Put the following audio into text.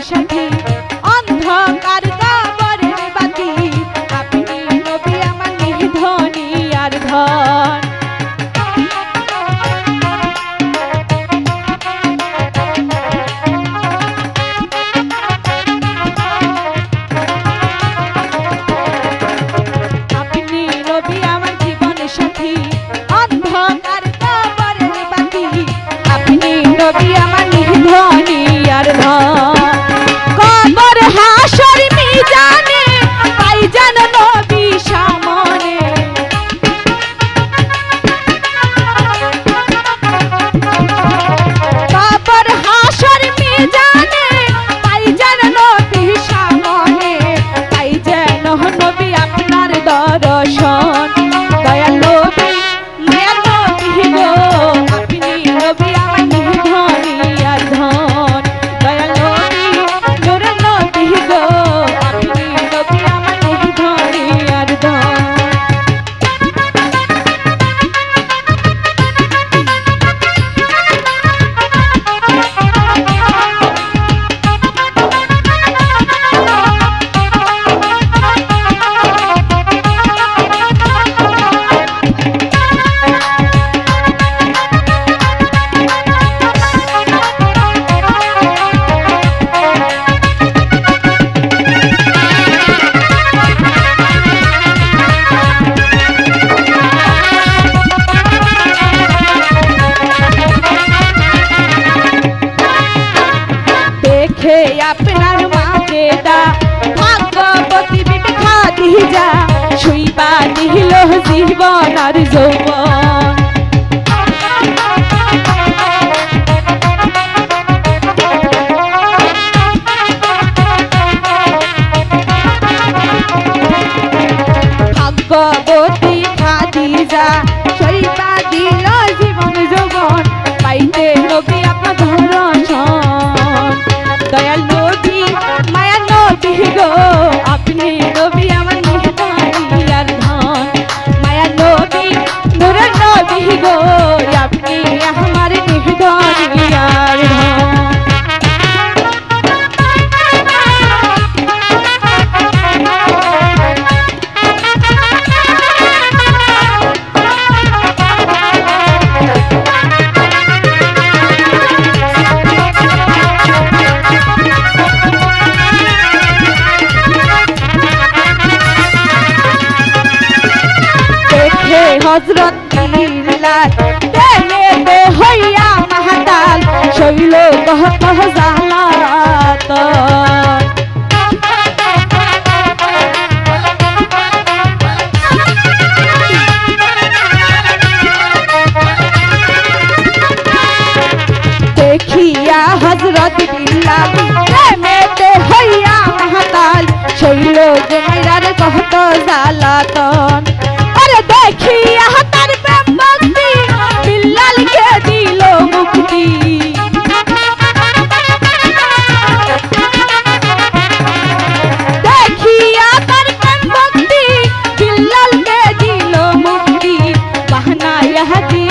Shakira. Eh? আপনার মাকে দা ভাগ্যবতী বিবিধা দিহিজা, শুইবা দিহিল জীবন আর যৌবন। ভাগ্যবতী খাদিজা শরীবা দিল জীবন যৌবন। পাইতে নবী আপনি নবী হজরত বিলাতে হইয়া মাহাতাল, শৈল কহ কহ জালাত। দেখিয়া হজরত বিলাতে হইয়া মাহাতাল, শৈল জমাইরার কহত জালাতন। আরে দেখিয়া लहकी